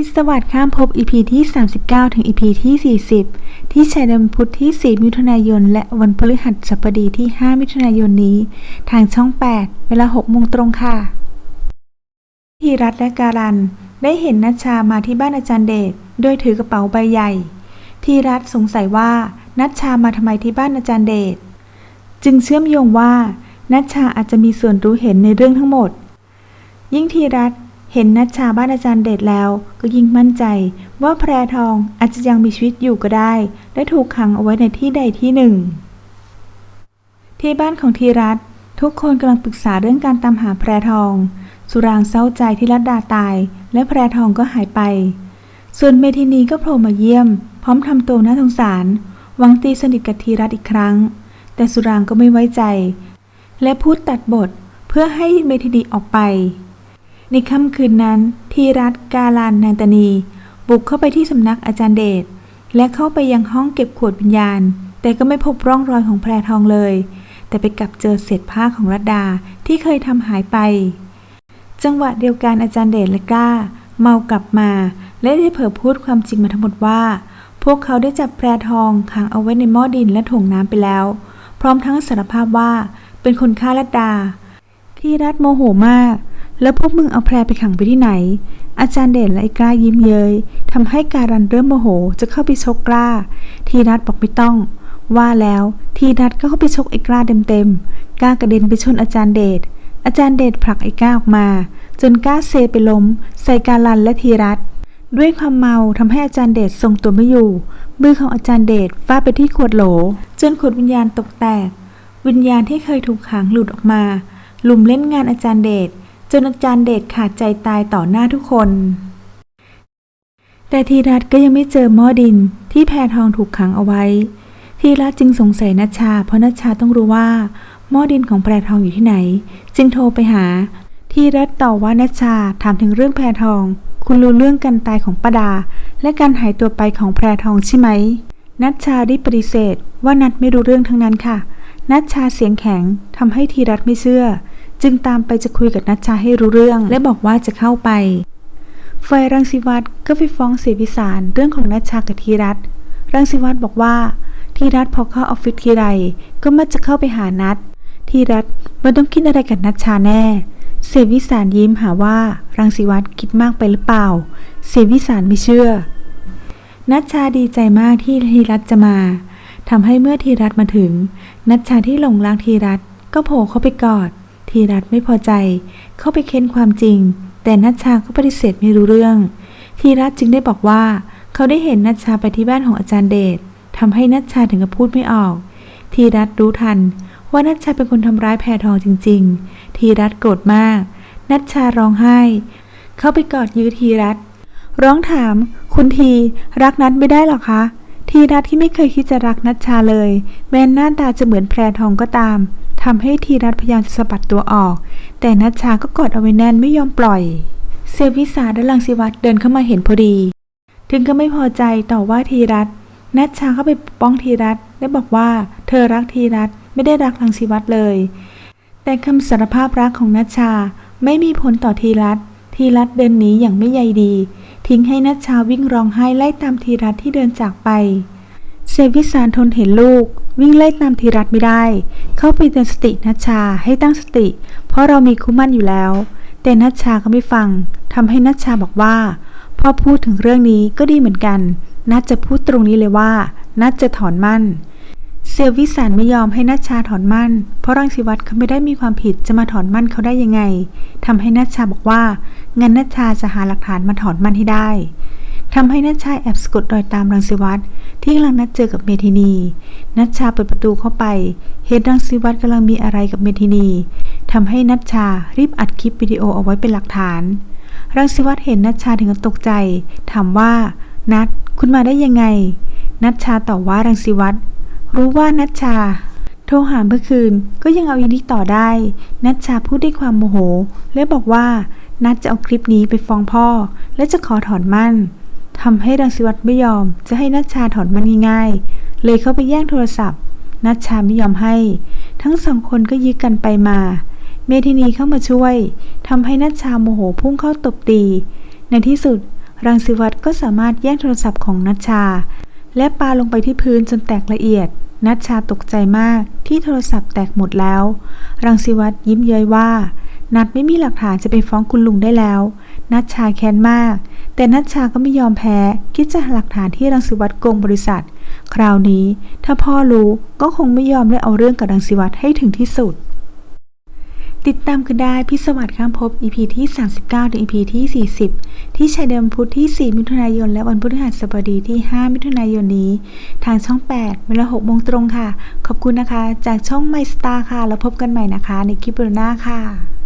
พิศวาสข้ามภพ EP ที่ 39 ถึง EP ที่ 40 ที่ชายแดนพุธที่ 4 มิถุนายน และวันพฤหัสบดีที่ 5 มิถุนายนนี้ ทางช่อง 8 เวลา6โมงตรงค่ะ ทีรัตและการัน ได้เห็นนัชชามาที่บ้านอาจารย์เดชโดยถือกระเป๋าใบใหญ่ ทีรัตสงสัยว่านัชชามาทำไมที่บ้านอาจารย์เดช จึงเชื่อมโยงว่านัชชาอาจจะมีส่วนรู้เห็นในเรื่องทั้งหมด ยิ่งทีรัต เห็นนัชชาบ้านอาจารย์เดชแล้ว ก็ยิ่งมั่นใจ ว่าแพรทองอาจจะยังมีชีวิตอยู่ก็ได้ และถูกขังเอาไว้ในที่ใดที่หนึ่ง ที่บ้านของทีรัตทุกคนกำลังปรึกษาเรื่องการตามหาแพรทอง สุรางเศร้าใจที่รัตดาตาย และแพรทองก็หายไป ส่วนเมทินีก็โผล่มาเยี่ยม พร้อมทำตัวน่าสงสารหวังตีสนิทกับทีรัตอีกครั้ง แต่สุรางก็ไม่ไว้ใจ และพูดตัดบทเพื่อให้เมทินีออกไป ในค่ำคืนนั้นทีรัตกาลานนางตนี บุกเข้าไปที่สำนักอาจารย์เดช และเข้าไปยังห้องเก็บขวดวิญญาณ แต่ก็ไม่พบร่องรอยของแพรทองเลย แต่ไปกลับเจอเศษผ้าของรัตดาที่เคยทำหายไป จังหวะเดียวกันอาจารย์เดชและก้า เมากลับมา และได้เผยพูดความจริงมาทั้งหมดว่า พวกเขาได้จับแพรทองขังเอาไว้ในหม้อดินและถ่วงน้ำไปแล้ว พร้อมทั้งสารภาพว่าเป็นคนฆ่ารัตดา ที่รัฐโมโหมาก แล้วพวกมึงเอาแพรไปขังไปที่ไหน อาจารย์เด่นและไอ้กล้ายิ้มเยยทำให้การันเริ่มโมโหจะเข้าไปชกกล้า ทีรัฐบอกไม่ต้อง ว่าแล้วทีรัฐก็เข้าไปชกไอ้กล้าเต็มๆกล้ากระเด็นไปชนอาจารย์เดชอาจารย์เดชผลักไอ้กล้าออกมา จนกล้าเซไปล้ม ใส่การันและทีรัฐด้วยความเมาทำให้อาจารย์เดชทรงตัวไม่อยู่มือของอาจารย์เดชฟาดไปที่ขวดโหล จนขวดวิญญาณตกแตก วิญญาณที่เคยถูกขังหลุดออกมา ลุมเล่นงานอาจารย์เดช จนอาจารย์เดชขาดใจตายต่อหน้าทุกคน แต่ทีรัตก็ยังไม่เจอหม้อดินที่แพรทองถูกขังเอาไว้ ทีรัตจึงสงสัยนัชชา เพราะนัชชาต้องรู้ว่าหม้อดินของแพรทองอยู่ที่ไหน จึงโทรไปหา ทีรัตต่อว่านัชชาถามถึงเรื่องแพรทอง คุณรู้เรื่องการตายของปดา และการหายตัวไปของแพรทองใช่ไหม นัชชารีบปฏิเสธ ว่านัดไม่รู้เรื่องทั้งนั้นค่ะ นัชชาเสียงแข็งทำให้ทีรัตไม่เชื่อ จึงตามไปจะคุยกับนัชชาให้รู้เรื่อง และบอกว่าจะเข้าไปไฟรังสิวัตรก็ไปฟ้องเสียวิสารเรื่องของนัชชากับทีรัตรังสิวัตรบอกว่าทีรัตพอเข้าออฟฟิศทีไรก็มักจะเข้าไปหานัดทีรัตมันต้องคิดอะไรกับนัชชาแน่ เสวิสารยิ้มหาว่า รังสิวัตรคิดมากไปหรือเปล่า เสวิสารไม่เชื่อ นัชชาดีใจมากที่ทีรัตจะมาทำให้เมื่อทีรัตมาถึง นัชชาที่หลงรักทีรัตก็โผล่เข้าไปกอด ทีรัตไม่พอใจ เข้าไปเค้นความจริง แต่นัชชาก็ปฏิเสธไม่รู้เรื่อง ทีรัตจึงได้บอกว่า เขาได้เห็นนัชชาไปที่บ้านของอาจารย์เดชทำให้นัชชาถึงกับพูดไม่ออก ทีรัตรู้ทัน ว่านัชชาเป็นคนทำร้ายแพรทองจริง ๆ ทีรัตโกรธมาก นัชชาร้องไห้ เข้าไปกอดยื้อทีรัตร้องถาม คุณทีรักนัดไม่ได้หรอคะ ทีรัตที่ไม่เคยคิดจะรักนัชชาเลย แม้หน้าตาจะเหมือนแพรทองก็ตาม ทำให้ทีรัตพยายามจะสะบัดตัวออก แต่นัชชาก็กอดเอาไว้แน่นไม่ยอมปล่อย เซวิสาและลังสิวัตรเดินเข้ามาเห็นพอดี ถึงก็ไม่พอใจต่อว่าทีรัตนัชชาเข้าไปปกป้องทีรัตและบอกว่าเธอรักทีรัตไม่ได้รักลังสิวัตรเลย แต่คำสารภาพรักของนัชชาไม่มีผลต่อทีรัตทีรัตเดินหนีอย่างไม่ใยดี ทิ้งให้นัชชาวิ่งร้องไห้ไล่ตามทีรัตที่เดินจากไป เซวิสารทนเห็นลูก วิ่งไล่ตามทีรัตไม่ได้ เข้าไปเตือนสตินัชชาให้ตั้งสติ เพราะเรามีคู่มั่นอยู่แล้ว แต่นัชชาก็ไม่ฟังทำให้นัชชาบอกว่าพ่อพูดถึงเรื่องนี้ก็ดีเหมือนกัน นัดจะพูดตรงนี้เลยว่า นัดจะถอนมั่น เซลวิสารไม่ยอมให้นัชชาถอนมั่น เพราะรังสิวัตรเขาไม่ได้มีความผิดจะมาถอนมั่นเขาได้ยังไงทำให้นัชชาบอกว่างั้นนัชชาจะหาหลักฐานมาถอนมั่นให้ได้ ทำให้นัชชาแอบสะกดรอยตามรังสิวัตรที่กำลังนัดเจอกับเมทินี นัชชาเปิดประตูเข้าไป เห็นรังสิวัตรกำลังมีอะไรกับเมทินีทำให้นัชชารีบอัดคลิปวิดีโอเอาไว้เป็นหลักฐาน รังสิวัตรเห็นนัชชาถึงกับตกใจ ถามว่า นัดคุณมาได้ยังไง นัชชาตอบว่ารังสิวัตรรู้ว่านัชชา โทรหาเมื่อคืนก็ยังเอาอีนี้ต่อได้ นัชชาพูดด้วยความโมโห และบอกว่านัดจะเอาคลิปนี้ไปฟ้องพ่อ และจะขอถอนมั่น ทำให้รังสิวัตรไม่ยอม จะให้นัชชาถอนมันง่ายๆ เลยเข้าไปแย่งโทรศัพท์ นัชชาไม่ยอมให้ ทั้งสองคนก็ยื้อกันไปมา เมทินีเข้ามาช่วยทำให้นัชชาโมโหพุ่งเข้าตบตี ในที่สุด รังสิวัตรก็สามารถแย่งโทรศัพท์ของนัชชา และปาลงไปที่พื้นจนแตกละเอียด นัชชาตกใจมากที่โทรศัพท์แตกหมดแล้ว รังสิวัตรยิ้มเย้ยว่า นัดไม่มีหลักฐานจะไปฟ้องคุณลุงได้แล้ว นัชชาแค้นมาก แต่นัชชาก็ไม่ยอมแพ้ คิดจะหาหลักฐานที่รังสิวัตรโกงบริษัท คราวนี้ถ้าพ่อรู้ก็คงไม่ยอมและเอาเรื่องกับรังสิวัตรให้ถึงที่สุด ติดตามกันได้พิศวัสข้ามภพ EP ที่ 39 ถึง EP ที่ 40 ที่ชายแดนพุธที่ 4 มิถุนายน และวันพฤหัสบดีที่ 5 มิถุนายนนี้ ทางช่อง 8 เวลา6โมงตรงค่ะ ขอบคุณนะคะ จากช่อง My Star ค่ะ แล้วพบกันใหม่นะคะ ในคลิปหน้าค่ะ